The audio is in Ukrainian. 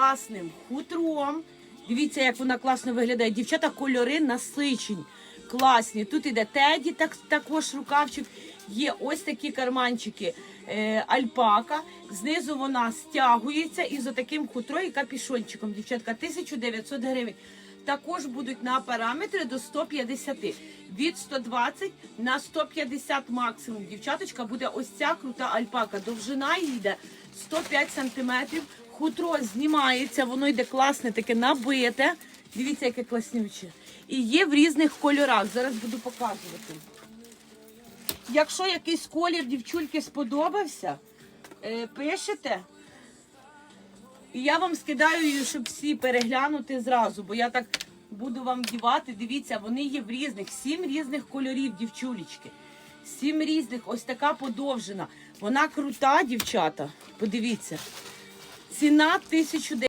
класним хутром. Дивіться, як вона класно виглядає. Дівчата, кольори насичені, класні. Тут іде теді, так, також рукавчик. Є ось такі карманчики е, альпака. Знизу вона стягується і таким хутром і капішончиком. Дівчатка, 1900 гривень. Також будуть на параметри до 150. Від 120 на 150 максимум. Дівчаточка буде ось ця крута альпака. Довжина її йде 105 сантиметрів. Хутро знімається, воно йде класне, таке набите. Дивіться, яке класнюче. І є в різних кольорах. Зараз буду показувати. Якщо якийсь колір дівчульки сподобався, е, пишете. І я вам скидаю її, щоб всі переглянути зразу, бо я так буду вам дівати. Дивіться, вони є в різних, сім різних кольорів, дівчулечки. Сім різних, ось така подовжена. Вона крута, дівчата. Подивіться. Ціна 1900